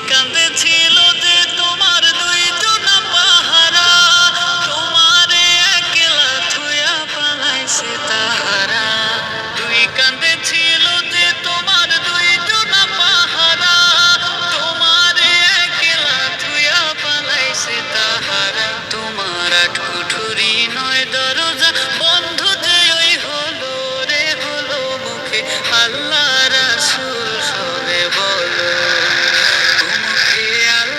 কাঁধে ছিল তোমার দুই জোনা পাহারা তাহারা। দুই ছিল তোমার পাহারা, তোমারে একলা থুয়া পালাইছে তাহারা।